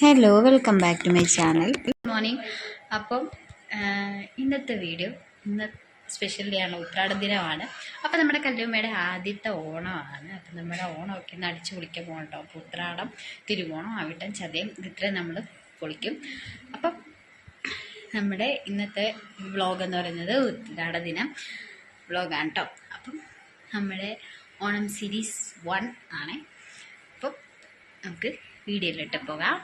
Hello welcome back to my channel good morning appam ഇന്നത്തെ video ഇന്ന് special day ആണ് ഉത്രാട ദിനമാണ്. അപ്പം നമ്മുടെ കല്ലുമ്മയുടെ ആദ്യത്തെ ഓണമാണ്. അപ്പം നമ്മുടെ ഓണമൊക്കെ ഒന്ന് അടിച്ചു പൊളിക്കാൻ പോകണം കേട്ടോ. അപ്പോൾ ഉത്രാടം തിരുവോണം ആവിട്ടം ചതയം ഇത്രയും നമ്മൾ പൊളിക്കും. അപ്പം നമ്മുടെ ഇന്നത്തെ വ്ളോഗ് എന്ന് പറയുന്നത് ഉത്രാട ദിനം വ്ളോഗാണ് കേട്ടോ. അപ്പം നമ്മുടെ ഓണം സീരീസ് വൺ ആണ്. അപ്പം നമുക്ക് വീഡിയോയിലിട്ട് പോകാം.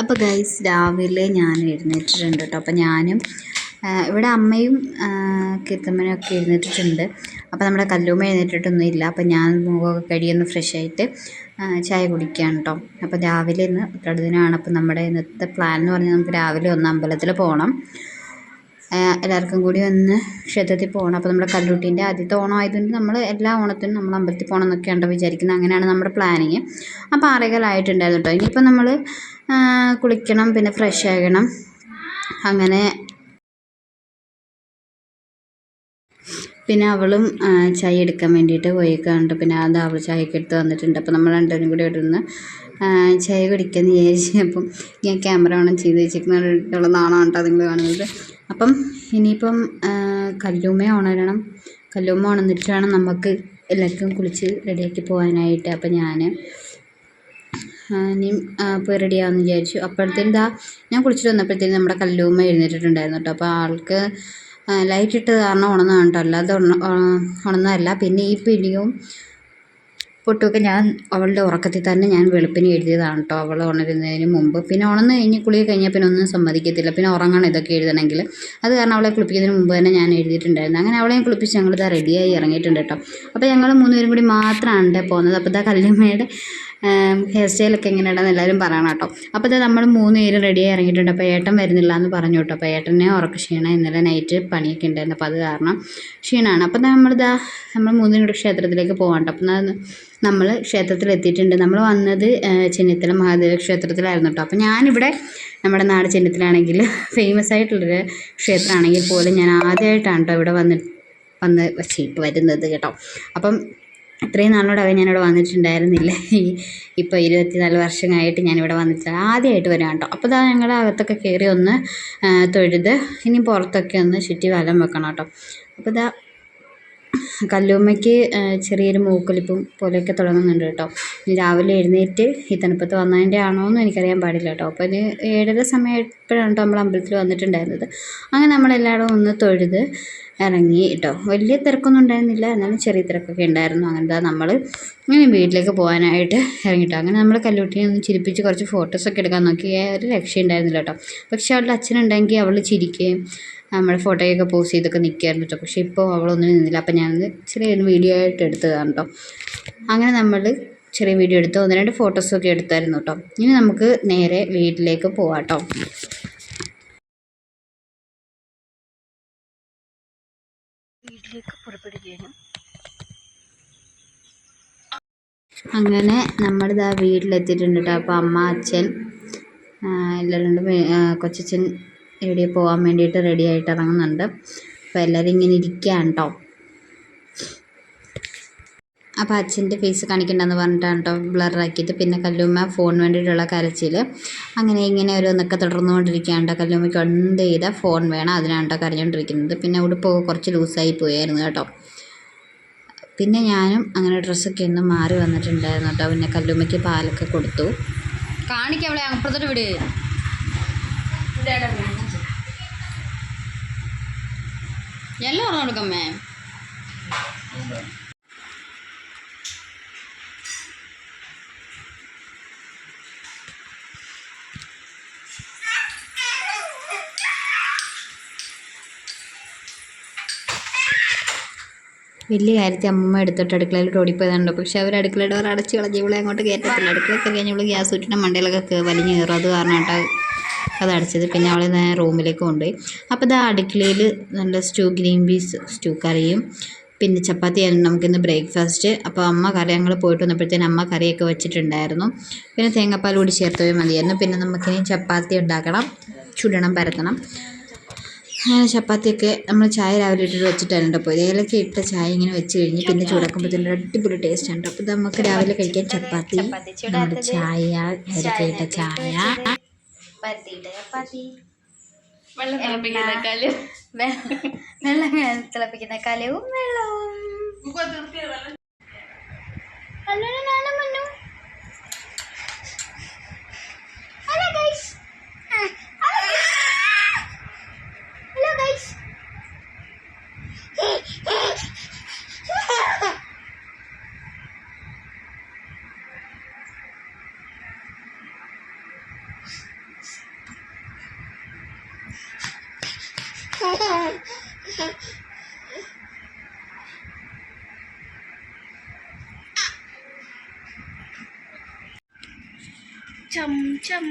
അപ്പോൾ ഗൈസ് രാവിലെ ഞാൻ എഴുന്നേറ്റിട്ടുണ്ട് കേട്ടോ അപ്പോൾ ഞാനും ഇവിടെ അമ്മയും കീർത്തമ്മനും ഒക്കെ എഴുന്നേറ്റിട്ടുണ്ട്. അപ്പോൾ നമ്മുടെ കല്ലുമ്മ എഴുന്നേറ്റിട്ടൊന്നും ഇല്ല. അപ്പോൾ ഞാൻ മുഖമൊക്കെ കഴിയൊന്ന് ഫ്രഷ് ആയിട്ട് ചായ കുടിക്കുകയാണ് കേട്ടോ അപ്പോൾ രാവിലെ ഇന്ന് ഉത്രാടദിനമാണ് അപ്പോൾ നമ്മുടെ ഇന്നത്തെ പ്ലാൻ എന്ന് പറഞ്ഞാൽ നമുക്ക് രാവിലെ ഒന്ന് അമ്പലത്തിൽ പോകണം എല്ലാവർക്കും കൂടി ഒന്ന് ക്ഷേത്രത്തിൽ പോകണം അപ്പോൾ നമ്മുടെ കല്ലൂട്ടീന്റെ ആദ്യത്തെ ഓണം ആയതുകൊണ്ട് നമ്മൾ എല്ലാ ഓണത്തിനും നമ്മൾ അമ്പലത്തിൽ പോകണം എന്നൊക്കെയാണ് വിചാരിക്കുന്നത്. അങ്ങനെയാണ് നമ്മുടെ പ്ലാനിങ് അപ്പോൾ ആറേകാലായിട്ടുണ്ടായിരുന്നു കേട്ടോ. ഇനിയിപ്പോൾ നമ്മൾ കുളിക്കണം പിന്നെ ഫ്രഷ് ആകണം. അങ്ങനെ പിന്നെ അവളും ചായ എടുക്കാൻ വേണ്ടിയിട്ട് പോയിക്കാണ്ട് പിന്നെ അത് അവൾ ചായയൊക്കെ എടുത്ത് വന്നിട്ടുണ്ട് അപ്പോൾ നമ്മൾ രണ്ടുപേരും കൂടി ഇവിടെ നിന്ന് ചായ കുടിക്കാമെന്ന് വിചാരിച്ചു അപ്പം ഞാൻ ക്യാമറ ഓണം ചെയ്ത് വെച്ചിരിക്കുന്നുള്ള നാണമാണ് നിങ്ങൾ കാണുന്നത്. അപ്പം ഇനിയിപ്പം കല്ലുമ്മ ഓണരണം കല്ലൂമ്മ ഉണർന്നിട്ട് നമുക്ക് എല്ലാവർക്കും കുളിച്ച് റെഡിയാക്കി പോകാനായിട്ട്. അപ്പം ഞാൻ ഇനിയും പോയി റെഡിയാകാമെന്ന് വിചാരിച്ചു. അപ്പോഴത്തേനും ഇതാ ഞാൻ കുളിച്ചിട്ട് വന്നപ്പോഴത്തേനും നമ്മുടെ കല്ലുമ്മ എഴുന്നേറ്റിട്ടുണ്ടായിരുന്നു കേട്ടോ. അപ്പോൾ ആൾക്ക് ലൈറ്റ് ഇട്ട് കാരണം ഉണർന്നതാണ് കേട്ടോ അല്ലാതെ ഉണ ഉണർന്നതല്ല പിന്നെ ഈ പിടിയും പൊട്ടുമൊക്കെ ഞാൻ അവളുടെ ഉറക്കത്തിൽ തന്നെ ഞാൻ വെളുപ്പിന് എഴുതിയതാണ് കേട്ടോ അവൾ ഉണരുന്നതിന് മുമ്പ്. പിന്നെ ഉണന്ന് കഴിഞ്ഞ് കുളി കഴിഞ്ഞാൽ പിന്നെ ഒന്നും സമ്മതിക്കത്തില്ല. പിന്നെ ഉറങ്ങണം ഇതൊക്കെ എഴുതണമെങ്കിൽ. അത് കാരണം അവളെ കുളിപ്പിക്കുന്നതിന് മുമ്പ് തന്നെ ഞാൻ എഴുതിയിട്ടുണ്ടായിരുന്നു. അങ്ങനെ അവളെയും കുളിപ്പിച്ച് ഞങ്ങൾ ഇതാ റെഡിയായി ഇറങ്ങിയിട്ടുണ്ട് കേട്ടോ അപ്പോൾ ഞങ്ങൾ മൂന്നുപേരും കൂടി മാത്രമാണ് പോകുന്നത്. അപ്പോൾ ഇതാ കല്ലുമ്മയുടെ ഹെയർ സ്റ്റൈലൊക്കെ എങ്ങനെയുണ്ടെന്ന് എല്ലാവരും പറയണം കേട്ടോ. അപ്പോൾ നമ്മൾ മൂന്ന് പേര് റെഡിയായി ഇറങ്ങിയിട്ടുണ്ട്. അപ്പോൾ ഏട്ടൻ വരുന്നില്ല എന്ന് പറഞ്ഞു കേട്ടോ. അപ്പോൾ ഏട്ടനെ ഉറക്ക ക്ഷീണം ഇന്നലെ നൈറ്റ് പണിയൊക്കെ ഉണ്ടായിരുന്നു. അപ്പോൾ അത് കാരണം ക്ഷീണമാണ്. അപ്പോൾ നമ്മളിതാ നമ്മൾ മൂന്നിനും കൂടെ ക്ഷേത്രത്തിലേക്ക് പോകാം കേട്ടോ. അപ്പം നമ്മൾ ക്ഷേത്രത്തിൽ എത്തിയിട്ടുണ്ട്. നമ്മൾ വന്നത് ചെന്നിത്തല മഹാദേവ ക്ഷേത്രത്തിലായിരുന്നു കേട്ടോ. അപ്പോൾ ഞാനിവിടെ നമ്മുടെ നാട് ചെന്നിത്തലാണെങ്കിൽ ഫേമസ് ആയിട്ടുള്ളൊരു ക്ഷേത്രമാണെങ്കിൽ പോലും ഞാൻ ആദ്യമായിട്ടാണ് കേട്ടോ ഇവിടെ വന്നിട്ട് വന്ന് വച്ചിട്ട് വരുന്നത് കേട്ടോ. അപ്പം ഇത്രയും നാളോടവൻ ഞാനിവിടെ വന്നിട്ടുണ്ടായിരുന്നില്ല. ഇപ്പോൾ ഇരുപത്തിനാല് വർഷമായിട്ട് ഞാനിവിടെ വന്നിട്ട് ആദ്യമായിട്ട് വരാം കേട്ടോ. അപ്പോൾ ഇതാ ഞങ്ങൾ അകത്തൊക്കെ കയറി ഒന്ന് തൊഴുത് ഇനി പുറത്തൊക്കെ ഒന്ന് ചുറ്റി വലം വെക്കണം കേട്ടോ. അപ്പോൾ ഇതാ കല്ലുമ്മയ്ക്ക് ചെറിയൊരു മൂക്കൊലിപ്പും പോലെയൊക്കെ തുടങ്ങുന്നുണ്ട് കേട്ടോ. ഇനി രാവിലെ എഴുന്നേറ്റ് ഈ തണുപ്പത്ത് വന്നതിന്റെ ആണോ എന്ന് എനിക്കറിയാൻ പാടില്ല കേട്ടോ. അപ്പോൾ ഒരു ഏഴര സമയം എപ്പോഴാണ് കേട്ടോ നമ്മൾ അമ്പലത്തിൽ വന്നിട്ടുണ്ടായിരുന്നത്. അങ്ങനെ നമ്മളെല്ലാവരും ഒന്ന് തൊഴുത് ഇറങ്ങി കേട്ടോ. വലിയ തിരക്കൊന്നും ഉണ്ടായിരുന്നില്ല. എന്നാലും ചെറിയ തിരക്കൊക്കെ ഉണ്ടായിരുന്നു. അങ്ങനത്തെ നമ്മൾ ഇങ്ങനെ വീട്ടിലേക്ക് പോകാനായിട്ട് ഇറങ്ങിട്ടോ. അങ്ങനെ നമ്മൾ കല്ലുട്ടിനെ ഒന്ന് ചിരിപ്പിച്ച് കുറച്ച് ഫോട്ടോസൊക്കെ എടുക്കാൻ നോക്കി. ഒരു രക്ഷയുണ്ടായിരുന്നില്ല കേട്ടോ. പക്ഷേ അവളുടെ അച്ഛനുണ്ടെങ്കിൽ അവൾ ചിരിക്കുകയും നമ്മുടെ ഫോട്ടോയൊക്കെ പോസ്റ്റ് ചെയ്തൊക്കെ നിൽക്കുകയായിരുന്നു കേട്ടോ. പക്ഷേ ഇപ്പോൾ അവളൊന്നും നിന്നില്ല. അപ്പം ഞാൻ ചെറിയൊരു വീഡിയോ ആയിട്ട് എടുത്തതാണ് കേട്ടോ. അങ്ങനെ നമ്മൾ ചെറിയ വീഡിയോ എടുത്ത് ഒന്ന് രണ്ട് ഫോട്ടോസൊക്കെ എടുത്തായിരുന്നു കേട്ടോ. ഇനി നമുക്ക് നേരെ വീട്ടിലേക്ക് പോവാം കേട്ടോ വീട്ടിലേക്ക് പുറപ്പെടുകയാണ് അങ്ങനെ നമ്മളിതാ വീട്ടിലെത്തിയിട്ടുണ്ട് കേട്ടോ. അപ്പോൾ അമ്മ അച്ഛൻ എല്ലാവരും കൊച്ചച്ഛൻ എവിടെ പോകാൻ വേണ്ടിയിട്ട് റെഡി ആയിട്ട് ഇറങ്ങുന്നുണ്ട്. അപ്പോൾ എല്ലാവരും ഇങ്ങനെ ഇരിക്കുകയാണ് കേട്ടോ. അപ്പോൾ അച്ഛന്റെ ഫേസ് കാണിക്കണ്ടെന്ന് പറഞ്ഞിട്ടാണ് കേട്ടോ ബ്ലറാക്കിയിട്ട് പിന്നെ കല്ലുമ്മ ഫോൺ വേണ്ടിയിട്ടുള്ള കരച്ചിൽ അങ്ങനെ ഇങ്ങനെ ഓരോന്നൊക്കെ തുടർന്നുകൊണ്ടിരിക്കുകയാണ് കേട്ടോ. കല്ലുമ്മയ്ക്ക് എന്ത് ചെയ്താൽ ഫോൺ വേണം. അതിനാണ് കേട്ടോ കരഞ്ഞുകൊണ്ടിരിക്കുന്നത്. പിന്നെ ഉടുപ്പൊക്കെ കുറച്ച് ലൂസായി പോയായിരുന്നു കേട്ടോ. പിന്നെ ഞാനും അങ്ങനെ ഡ്രസ്സൊക്കെ ഒന്ന് മാറി വന്നിട്ടുണ്ടായിരുന്നു കേട്ടോ. പിന്നെ കല്ലുമ്മയ്ക്ക് പാലൊക്കെ കൊടുത്തു. കാണിക്ക അവളെ അപ്പുറത്തോട്ട് വിട്. എല്ലാം പറഞ്ഞു കൊടുക്കമ്മേ വലിയ കാര്യത്തിൽ അമ്മമ്മ എടുത്തിട്ട് അടുക്കളയിൽ ഓടിപ്പോയതുണ്ട് പക്ഷെ അവർ അടുക്കള ഡോർ അടച്ച് കളഞ്ഞ് ഇവളെ അങ്ങോട്ട് കയറ്റത്തില്ല അടുക്കള കയറി കഴിഞ്ഞ് ഇവൾ ഗ്യാസ് ഊറ്റിന്റെ മണ്ടയിലൊക്കെ വലിഞ്ഞ് കയറും. അത് കാരണമായിട്ട് അത് അടച്ചത്. പിന്നെ അവളെ നേരെ റൂമിലേക്ക് കൊണ്ടുപോയി. അപ്പോൾ ഇതാ അടുക്കളയിൽ നല്ല സ്റ്റൂ ഗ്രീൻ പീസ് സ്റ്റൂ കറിയും പിന്നെ ചപ്പാത്തി ആയിരുന്നു. നമുക്കിന്ന് ബ്രേക്ക്ഫാസ്റ്റ്. അപ്പോൾ അമ്മ കറി ഞങ്ങൾ പോയിട്ട് വന്നപ്പോഴത്തേനും അമ്മ കറിയൊക്കെ വെച്ചിട്ടുണ്ടായിരുന്നു. പിന്നെ തേങ്ങാപ്പാൽ കൂടി ചേർത്ത് പോയി മതിയായിരുന്നു. പിന്നെ നമുക്കിനി ചപ്പാത്തി ഉണ്ടാക്കണം. ചുടണം പരത്തണം. അങ്ങനെ ചപ്പാത്തിയൊക്കെ നമ്മൾ ചായ രാവിലെ ഇട്ടിട്ട് വെച്ചിട്ടാണ് പോയത് ഏലക്ക ഇട്ട ചായ ഇങ്ങനെ വെച്ച് കഴിഞ്ഞ് പിന്നെ ചൂടാക്കുമ്പോൾ തന്നെ അടിപൊളി ടേസ്റ്റ് ഉണ്ട്. അപ്പോൾ നമുക്ക് രാവിലെ കഴിക്കാൻ ചപ്പാത്തി നമ്മുടെ ചായ ഏലക്ക ഇട്ട ചായ. വെള്ളം തിളപ്പിക്കുന്ന കലവും നാണം ഹലോ Hello ചം ചം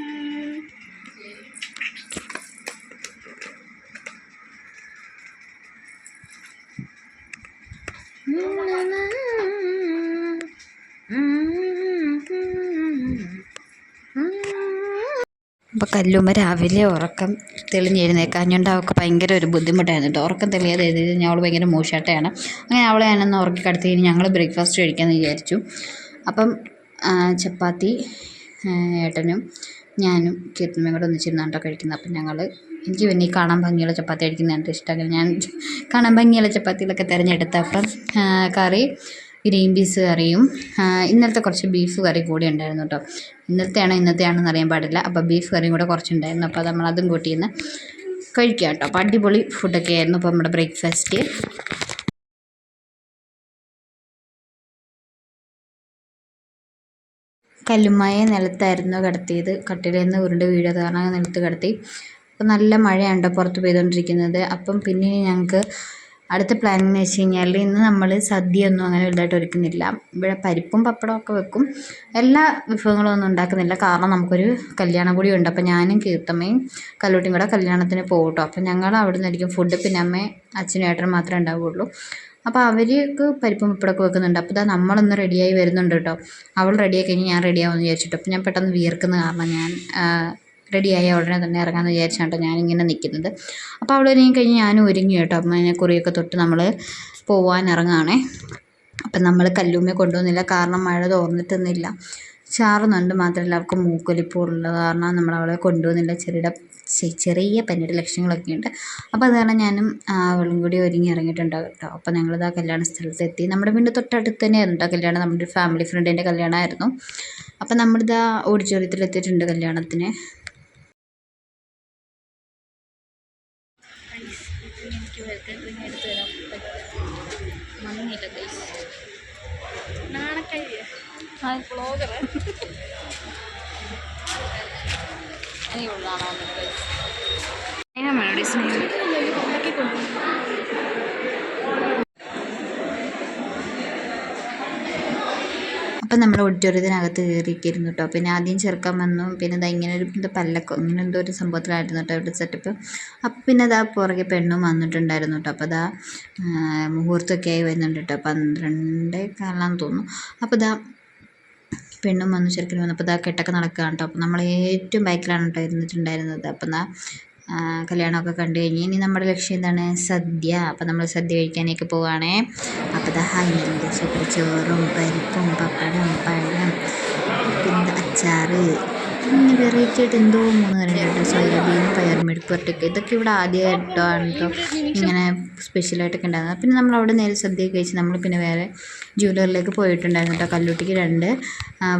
അപ്പോൾ കല്ലുമ്മ രാവിലെ ഉറക്കം തെളിഞ്ഞെഴുന്നേക്കാഞ്ഞുകൊണ്ട് അവൾക്ക് ഭയങ്കര ഒരു ബുദ്ധിമുട്ടായിരുന്നു കേട്ടോ ഉറക്കം തെളിയാതെ എഴുതി കഴിഞ്ഞാൽ അവൾ ഭയങ്കര മൂശാട്ടയാണ്. അങ്ങനെ അവളെ ഞാനൊന്ന് ഉറക്കി കടത്തി കഴിഞ്ഞ് ഞങ്ങൾ ബ്രേക്ക്ഫാസ്റ്റ് കഴിക്കാമെന്ന് വിചാരിച്ചു. അപ്പം ചപ്പാത്തി ഏട്ടനും ഞാനും കീർത്തനയും കൂടെ ഒന്നിച്ചിരുന്നാണ് കേട്ടോ കഴിക്കുന്നത്. അപ്പം ഞങ്ങൾ എനിക്ക് പിന്നെ ഈ കാണാൻ ഭംഗിയുള്ള ചപ്പാത്തി കഴിക്കുന്നതാണ് ഇഷ്ടമല്ല ഞാൻ കാണാൻ ഭംഗിയുള്ള ചപ്പാത്തികളൊക്കെ തിരഞ്ഞെടുത്ത അപ്പം കറി ഗ്രീൻ പീസ് കറിയും ഇന്നലത്തെ കുറച്ച് ബീഫ് കറി കൂടി ഉണ്ടായിരുന്നു കേട്ടോ ഇന്നലത്തെയാണോ ഇന്നത്തെയാണെന്ന് അറിയാൻ പാടില്ല. അപ്പോൾ ബീഫ് കറിയും കൂടെ കുറച്ചുണ്ടായിരുന്നു. അപ്പോൾ നമ്മൾ അതും കൂട്ടിയിരുന്ന് കഴിക്കാം കേട്ടോ അപ്പോൾ അടിപൊളി ഫുഡൊക്കെ ആയിരുന്നു. അപ്പോൾ നമ്മുടെ ബ്രേക്ക്ഫാസ്റ്റ് കല്ലുമ്മയെ നിലത്തായിരുന്നു കിടത്തിയത്. കട്ടിലിൽ നിന്ന് ഉരുണ്ട് വീഴത് കാരണം നിലത്ത് കിടത്തി. അപ്പം നല്ല മഴയാണ് പുറത്ത് പെയ്തുകൊണ്ടിരിക്കുന്നത് അപ്പം പിന്നെ ഞങ്ങൾക്ക് അടുത്ത പ്ലാൻ എന്ന് വെച്ച് കഴിഞ്ഞാൽ ഇന്ന് നമ്മൾ സദ്യയൊന്നും അങ്ങനെ വലുതായിട്ട് ഒരുക്കുന്നില്ല. ഇവിടെ പരിപ്പും പപ്പടവും ഒക്കെ വെക്കും. എല്ലാ വിഭവങ്ങളും ഒന്നും ഉണ്ടാക്കുന്നില്ല. കാരണം നമുക്കൊരു കല്യാണം കൂടി ഉണ്ട്. അപ്പം ഞാനും കീർത്തമ്മയും കല്ലൂട്ടിയും കൂടെ കല്യാണത്തിന് പോകും കേട്ടോ അപ്പോൾ ഞങ്ങൾ അവിടെ നിന്നായിരിക്കും ഫുഡ് പിന്നെ അമ്മയും അച്ഛനും ഏട്ടനും മാത്രമേ ഉണ്ടാവുകയുള്ളൂ അപ്പോൾ അവർക്ക് പരിപ്പും പപ്പടമൊക്കെ വെക്കുന്നുണ്ട്. അപ്പോൾ ഇതാ നമ്മളൊന്ന് റെഡിയായി വരുന്നുണ്ട് കേട്ടോ. അവൾ റെഡിയായി കഴിഞ്ഞ് ഞാൻ റെഡിയാവുമെന്ന് വിചാരിച്ചിട്ട്. അപ്പോൾ ഞാൻ പെട്ടെന്ന് വിയർക്കുന്ന കാരണം ഞാൻ റെഡിയായ ഉടനെ തന്നെ ഇറങ്ങാമെന്ന് വിചാരിച്ചാണ് ഞാനിങ്ങനെ നിൽക്കുന്നത്. അപ്പോൾ അവൾ ഒരുങ്ങി കഴിഞ്ഞ് ഞാനും ഒരുങ്ങി കേട്ടോ. അപ്പം അതിനെ കുറിയൊക്കെ തൊട്ട് നമ്മൾ പോവാൻ ഇറങ്ങുകയാണേ അപ്പം നമ്മൾ കല്ലുമ്മയെ കൊണ്ടുവന്നില്ല. കാരണം മഴ തോർന്നിട്ടൊന്നുമില്ല ചാറുന്നുണ്ട് മാത്രമല്ല. അവൾക്ക് മൂക്കൊലിപ്പുള്ളത് കാരണം നമ്മൾ അവളെ കൊണ്ടുവന്നില്ല. ചെറിയ ചെ- ചെറിയ പനിയുടെ ലക്ഷണങ്ങളൊക്കെ ഉണ്ട് അപ്പോൾ അത് ഞാനും ആ, അവളും കൂടി ഒരുങ്ങി ഇറങ്ങിയിട്ടുണ്ടാവും കേട്ടോ അപ്പോൾ ഞങ്ങളിതാ കല്യാണ സ്ഥലത്ത് എത്തി നമ്മുടെ വീട് തൊട്ടടുത്ത് തന്നെയായിരുന്നു കേട്ടോ കല്യാണം നമ്മുടെ ഒരു ഫാമിലി ഫ്രണ്ടിന്റെ കല്യാണമായിരുന്നു അപ്പോൾ ആ ഓഡിറ്റോറിയത്തിൽ എത്തിയിട്ടുണ്ട് കല്യാണത്തിന് ആ വെറുതെ എനിക്കുള്ളതാണോ നമ്മുടെ വേണോടി സ്നേഹം അപ്പം നമ്മൾ ഓഡിറ്റോറിയത്തിനകത്ത് കയറിയിരിക്കുന്നു കേട്ടോ പിന്നെ ആദ്യം ചെറുക്കാൻ വന്നു. പിന്നെ ഇതാ ഇങ്ങനെ ഒരു പല്ലക്കോ ഇങ്ങനെ എന്തോ ഒരു സംഭവത്തിലായിരുന്നു കേട്ടോ ഇവിടെ സെറ്റപ്പ് അപ്പം പിന്നെ അതാ പുറകെ പെണ്ണും വന്നിട്ടുണ്ടായിരുന്നു കേട്ടോ അപ്പോൾ അതാ മുഹൂർത്തമൊക്കെ ആയി വരുന്നുണ്ട് കേട്ടോ പന്ത്രണ്ടേ കാലാന്ന് തോന്നുന്നു. അപ്പോൾ ഇതാ പെണ്ണും വന്നു ചെറുക്കനും വന്നു അപ്പോൾ കെട്ടൊക്കെ നടക്കുകയാണ് കേട്ടോ. അപ്പോൾ നമ്മൾ ഏറ്റവും ബാക്കിലാണ് കേട്ടോ ഇരുന്നിട്ടുണ്ടായിരുന്നത്. അപ്പം എന്നാൽ കല്യാണമൊക്കെ കണ്ടു കഴിഞ്ഞ് ഇനി നമ്മുടെ ലക്ഷ്യം എന്താണ്? സദ്യ. അപ്പം നമ്മൾ സദ്യ കഴിക്കാനൊക്കെ പോവുകയാണേ അപ്പോൾ ദാ സൂപ്പർ ചോറും പരിപ്പും പപ്പടം പഴം പിന്നെ അച്ചാറ്. വെറൈറ്റി ആയിട്ട് എന്തോ മൂന്ന് കറി കേട്ടോ സോയാബീൻ പയർ പയർമെടുപ്പ് പുരട്ടൊക്കെ. ഇതൊക്കെ ഇവിടെ ആദ്യമായിട്ടാണ് കേട്ടോ ഇങ്ങനെ സ്പെഷ്യലായിട്ടൊക്കെ ഉണ്ടാകുന്നത് പിന്നെ നമ്മൾ അവിടെ നേരെ സദ്യ കഴിച്ച് നമ്മൾ പിന്നെ വേറെ ജ്വല്ലറിലേക്ക് പോയിട്ടുണ്ടായിരുന്നു കേട്ടോ. കല്ലുട്ടിക്ക് രണ്ട്.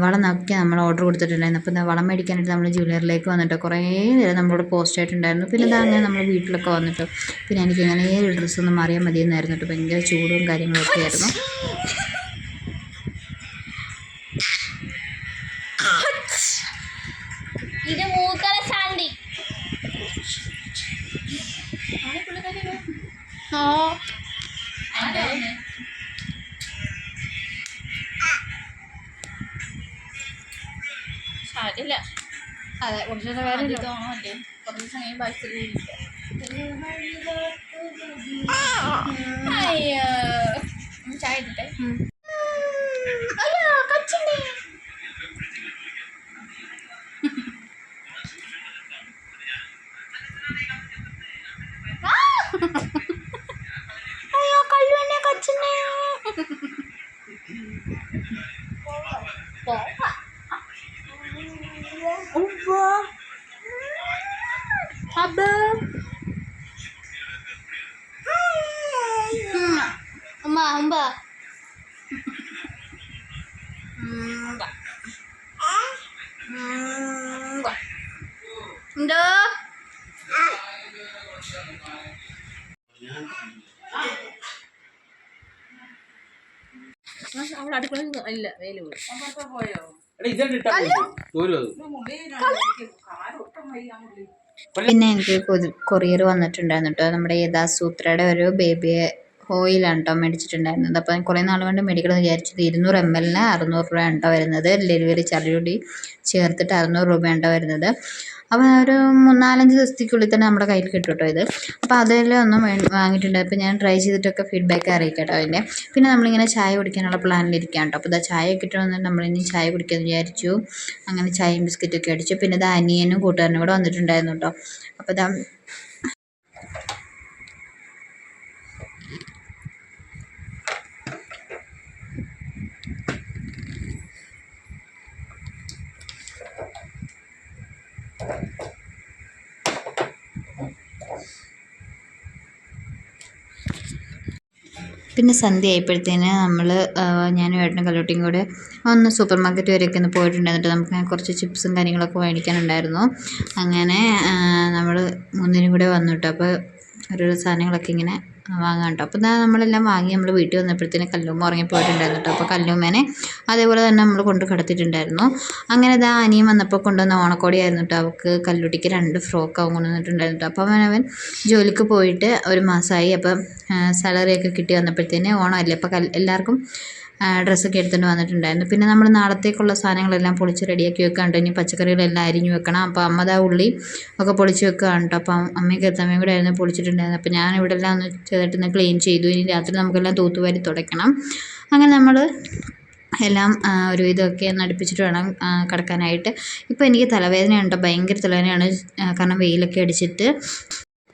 വളം നോക്കി നമ്മൾ ഓർഡർ കൊടുത്തിട്ടുണ്ടായിരുന്നു. അപ്പോൾ വളം മേടിക്കാനായിട്ട് നമ്മൾ ജ്വല്ലറിലേക്ക് വന്നിട്ടോ. കുറേ നേരം നമ്മളോട് പോസ്റ്റ് ആയിട്ടുണ്ടായിരുന്നു. പിന്നെ ഇതാ അങ്ങനെ നമ്മൾ വീട്ടിലൊക്കെ വന്നിട്ടോ. പിന്നെ എനിക്ക് ഇങ്ങനെ ഒരു ഡ്രസ്സൊന്നും മാറിയാൽ മതിയെന്നായിരുന്നു കേട്ടോ. ഭയങ്കര ചൂടും കാര്യങ്ങളൊക്കെ ആയിരുന്നു. ഓ സാരില്ല അതെ കുറച്ചു അത് തോന്നല്ലേ കുറച്ച് സമയം ബസ്സിൽ അയ്യോ ചായ ഇട്ടിട്ടെ അയ്യോ കൊച്ചിന്റെ ആ അബ് ഉമ്മ ഉമ്മ എന്തോ അവൾ അടുക്കള ഇല്ല വെയിൽ പോയി. എടാ ഇതെന്ത് ഇട്ടാ പോരും. അത്? പിന്നെ എനിക്ക് കൊറിയർ വന്നിട്ടുണ്ടായിരുന്നു കേട്ടോ നമ്മുടെ യഥാസൂത്രയുടെ ഒരു ബേബി ഓയിലാണ് കേട്ടോ മേടിച്ചിട്ടുണ്ടായിരുന്നത്. അപ്പോൾ ഞാൻ കുറേ നാൾ കൊണ്ട് മേടിക്കണം വിചാരിച്ചത് ഇരുന്നൂറ് എം എല്ലിന് അറുന്നൂറ് രൂപയാണ് കേട്ടോ വരുന്നത്. ഡെലിവറി ചാർജ് കൂടി ചേർത്തിട്ട് അറുന്നൂറ് രൂപയാണ് കേട്ടോ വരുന്നത്. അപ്പോൾ ഒരു മൂന്നാലഞ്ച് ദിവസത്തേക്കുള്ളിൽ തന്നെ നമ്മുടെ കയ്യിൽ കിട്ടും കേട്ടോ ഇത്. അപ്പോൾ അതെല്ലാം ഒന്നും വാങ്ങിയിട്ടുണ്ട്. അപ്പോൾ ഞാൻ ട്രൈ ചെയ്തിട്ടൊക്കെ ഫീഡ്ബാക്ക് അറിയിക്കാം കേട്ടോ അതിന്റെ. പിന്നെ നമ്മളിങ്ങനെ ചായ കുടിക്കാനുള്ള പ്ലാനിലിരിക്കാം കേട്ടോ അപ്പോൾ ഇതാ ചായ കിട്ടണമെന്ന് നമ്മളിനി ചായ കുടിക്കാമെന്ന് വിചാരിച്ചു. അങ്ങനെ ചായയും ബിസ്ക്കറ്റൊക്കെ അടിച്ചു. പിന്നെ ഇത് അനിയനും കൂട്ടുകാരനും കൂടെ വന്നിട്ടുണ്ടായിരുന്നു കേട്ടോ അപ്പോൾ ഇതാ പിന്നെ സന്ധ്യ ആയപ്പോഴത്തേന് നമ്മൾ ഞാനും ഏട്ടനും കല്ലോട്ടിയും കൂടെ ഒന്ന് സൂപ്പർ മാർക്കറ്റ് വരെയൊക്കെ ഒന്ന് പോയിട്ടുണ്ടായിരുന്നു. നമുക്ക് കുറച്ച് ചിപ്സും കാര്യങ്ങളൊക്കെ മേടിക്കാനുണ്ടായിരുന്നു. അങ്ങനെ നമ്മൾ മൂന്നിനും കൂടെ വന്നു കേട്ടോ അപ്പോൾ ഓരോരോ സാധനങ്ങളൊക്കെ ഇങ്ങനെ വാങ്ങാൻ കേട്ടോ അപ്പോൾ ഇതാ നമ്മളെല്ലാം വാങ്ങി നമ്മൾ വീട്ടിൽ വന്നപ്പോഴത്തേന് കല്ലുമ്മ ഉറങ്ങിപ്പോയിട്ടുണ്ടായിരുന്നു കേട്ടോ. അപ്പോൾ കല്ലുമ്മേനെ അതേപോലെ തന്നെ നമ്മൾ കൊണ്ട് കിടത്തിയിട്ടുണ്ടായിരുന്നു. അങ്ങനെ ഇതാ അനിയൻ വന്നപ്പോൾ കൊണ്ടുവന്ന ഓണക്കോടിയായിരുന്നു കേട്ടോ. അവൾക്ക് കല്ലുട്ടിക്ക് രണ്ട് ഫ്രോക്ക് അവൻ കൊണ്ടുവന്നിട്ടുണ്ടായിരുന്നു കേട്ടോ. അപ്പോൾ അവൻ അവൻ ജോലിക്ക് പോയിട്ട് ഒരു മാസമായി. അപ്പം സാലറിയൊക്കെ കിട്ടി വന്നപ്പോഴത്തേന് ഓണമല്ലേ? അപ്പോൾ എല്ലാവർക്കും ഡ്രസ്സൊക്കെ എടുത്തുകൊണ്ട് വന്നിട്ടുണ്ടായിരുന്നു. പിന്നെ നമ്മൾ നാളത്തേക്കുള്ള സാധനങ്ങളെല്ലാം പൊളിച്ച് റെഡിയാക്കി വെക്കാണ്ട് ഇനി പച്ചക്കറികളെല്ലാം അരിഞ്ഞു വെക്കണം. അപ്പോൾ അമ്മ ദാ ഉള്ളി ഒക്കെ പൊളിച്ച് വെക്കുകയാണ് കേട്ടോ അപ്പം അമ്മയ്ക്ക് എത്തമ്മയും കൂടെ ആയിരുന്നു പൊളിച്ചിട്ടുണ്ടായിരുന്നത്. അപ്പോൾ ഞാൻ ഇവിടെ എല്ലാം ഒന്ന് ക്ലീൻ ചെയ്തു. ഇനി രാത്രി നമുക്കെല്ലാം തൂത്തുവാരി തുടയ്ക്കണം. അങ്ങനെ നമ്മൾ എല്ലാം ഒരു ഒരുവിധമൊക്കെ ഒന്ന് അടുപ്പിച്ചിട്ട് വേണം കിടക്കാനായിട്ട്. ഇപ്പോൾ എനിക്ക് തലവേദനയുണ്ട്. ഭയങ്കര തലവേദനയാണ്. കാരണം വെയിലൊക്കെ അടിച്ചിട്ട്.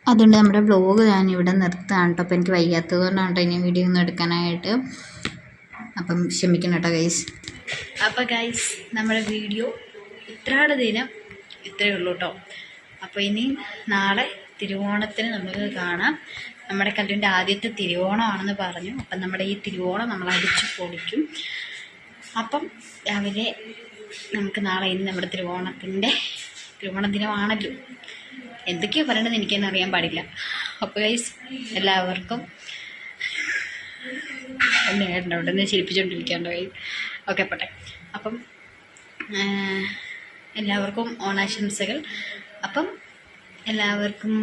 അതുകൊണ്ട് നമ്മുടെ വ്ലോഗ് ഞാൻ ഇവിടെ നിർത്തുകയാണ് കേട്ടോ അപ്പോൾ എനിക്ക് വയ്യാത്തത് കൊണ്ടാണ് കേട്ടോ ഇനി വീഡിയോ ഒന്നും എടുക്കാനായിട്ട്. അപ്പം ക്ഷമിക്കണം കേട്ടോ ഗൈസ് അപ്പോൾ ഗൈസ് നമ്മുടെ വീഡിയോ ഇത്ര ദിനം. ഇത്രയേ ഉള്ളൂ കേട്ടോ അപ്പോൾ ഇനി നാളെ തിരുവോണത്തിന് നമുക്ക് കാണാം. നമ്മുടെ കല്ലിന്റെ ആദ്യത്തെ തിരുവോണമാണെന്ന് പറഞ്ഞു. അപ്പം നമ്മുടെ ഈ തിരുവോണം നമ്മൾ അടിച്ച് പൊളിക്കും. അപ്പം രാവിലെ നമുക്ക് നാളെ ഇനി നമ്മുടെ തിരുവോണത്തിന്റെ തിരുവോണ ദിനമാണല്ലോ. എന്തൊക്കെയാണ് പറയണത് എനിക്കൊന്നും അറിയാൻ പാടില്ല. അപ്പോൾ ഗൈസ് എല്ലാവർക്കും എന്നെ ഏട്ടന്റെ അവിടെ നിന്ന് ചിരിപ്പിച്ചുകൊണ്ടിരിക്കാണ്ടോ ഓക്കെ പോട്ടെ. അപ്പം എല്ലാവർക്കും ഓണാശംസകൾ. അപ്പം എല്ലാവർക്കും